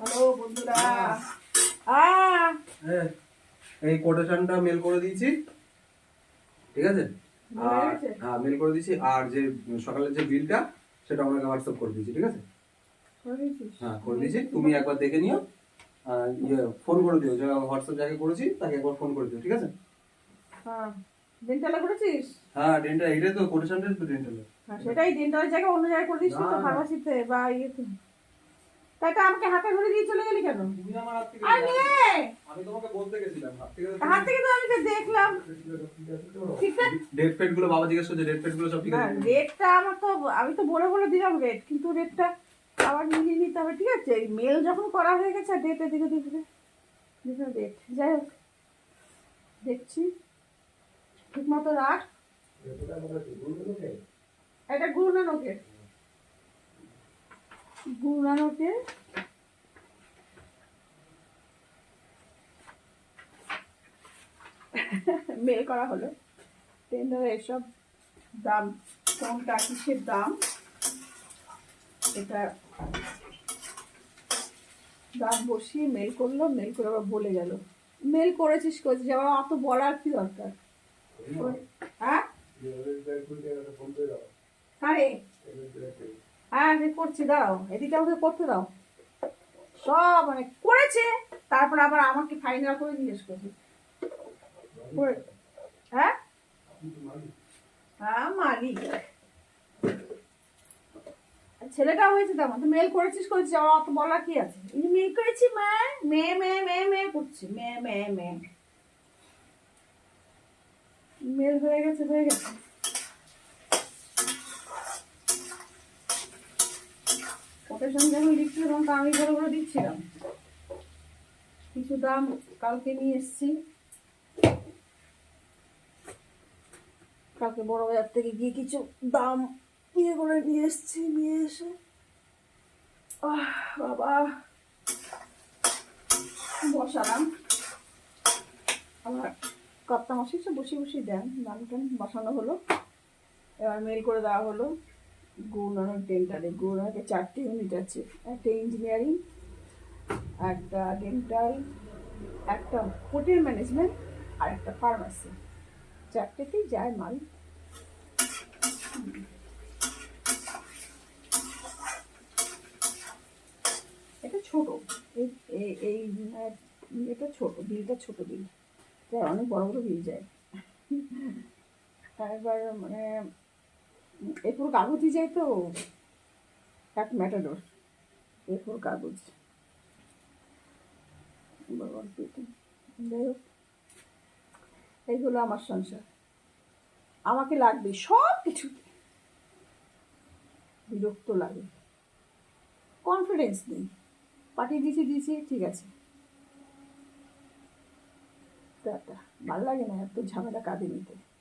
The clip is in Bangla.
হ্যালো বন্ধুরা। আ। হ্যাঁ এই কোটেশনটা মেল করে দিয়েছি। ঠিক আছে? আর হ্যাঁ মেল করে দিয়েছি। আর যে সকালের যে বিলটা সেটা আমাকে হোয়াটসঅ্যাপ করে দিয়েছি ঠিক আছে? করে হ্যাঁ করে দিয়েছি। তুমি একবার দেখে নিও। আর ইয়ে ফোন করে দিও। যে হোয়াটসঅ্যাপ যাকে করেছি তাকে একবার ফোন করে দিও ঠিক আছে? হ্যাঁ। ডেন্টালে করেছিস? হ্যাঁ ডেন্টাল এটাই তো কোটেশনটাই তো ডেন্টাল হ্যাঁ সেটাই ডেন্টালের জায়গায় অন্য জায়গায় করে দিস তো। ফার্মাসিতে বা ইয়েতে? তাই তো আমাকে হাতে ধরে দিয়ে চলে গেলি কেন? নে! আমি তোমাকে বলতে গেছিলাম হাত থেকে তো আমি তো দেখলাম। ঠিক আছে ডেট ফেটগুলো বাবা জিজ্ঞেস করছে ডেটগুলো সব ঠিক আছে? আমার তো আমি তো বলে বলে দিলাম রেট কিন্তু রেটটা আবার মিলিয়ে নিতে হবে ঠিক আছে? মেল যখন করা হয়ে গেছে ডেট এদিকে দিকে দিকে রেট যাই হোক দেখছি। ঠিক মতো রাখ। এটা গুরু নানকের গুরু নানকের মেল করা হলো। টেন্ডারে এসব দাম কোনটা কিসের দাম? এটা দাম বসিয়ে মেল করল মেল করে আবার বলে গেল। মেল করেছিস করেছিস আবার অত বলার কি দরকার? হ্যাঁ। আরে। হ্যাঁ আমি করছি দাও এদিকে আমাকে করতে দাও। সব মানে করেছে, তারপর আবার আমাকে ফাইনাল করে জিজ্ঞেস করছে। করে- হ্যাঁ? হ্যাঁ মালিক। ছেলেটা হয়েছে তেমন, তো মেল করেছিস করেছিস আমার অত বলা কি আছে? এই মেল করেছি মা মে মে মে মে করছি মে মে মে মেল হয়ে গেছে হয়ে গেছে। ওদের সঙ্গে আমি দিচ্ছিলাম তো আমি বড় বড় দিচ্ছিলাম। কিছু দাম কালকে নিয়ে এসছি। কালকে বড় বাজার থেকে গিয়ে কিছু দাম ইয়ে করে নিয়ে এসছি নিয়ে এসে। আহ, বাবা। বসালাম। আমার কপ্তা সে বসে বসে দেন দাম টান বসানো হলো। এবার মেল করে দেওয়া হলো। গুণানোর ডেন্টালে গুণানোকে চারটে ইউনিট আছে। একটা ইঞ্জিনিয়ারিং একটা ডেন্টাল একটা হোটেল ম্যানেজমেন্ট আর একটা ফার্মাসি চারটেতেই যায় মাল। এটা ছোট। এই, এই- এটা ছোট, বিলটা ছোট বিল। অনেক বড় বড় বিল যায়। এবার মানে এই পুরো কাগজই যায় তো। এক ম্যাটাডোর এই পুরো কাগজ। যাই হোক। এইগুলো আমার সংসার। আমাকে লাগবে সব কিছু বিরক্ত লাগে। কনফিডেন্স নেই। পাঠিয়ে দিয়েছি দিয়েছি, ঠিক আছে। টাটা। ভালো লাগে না, এত ঝামেলা কাঁদে নিতে।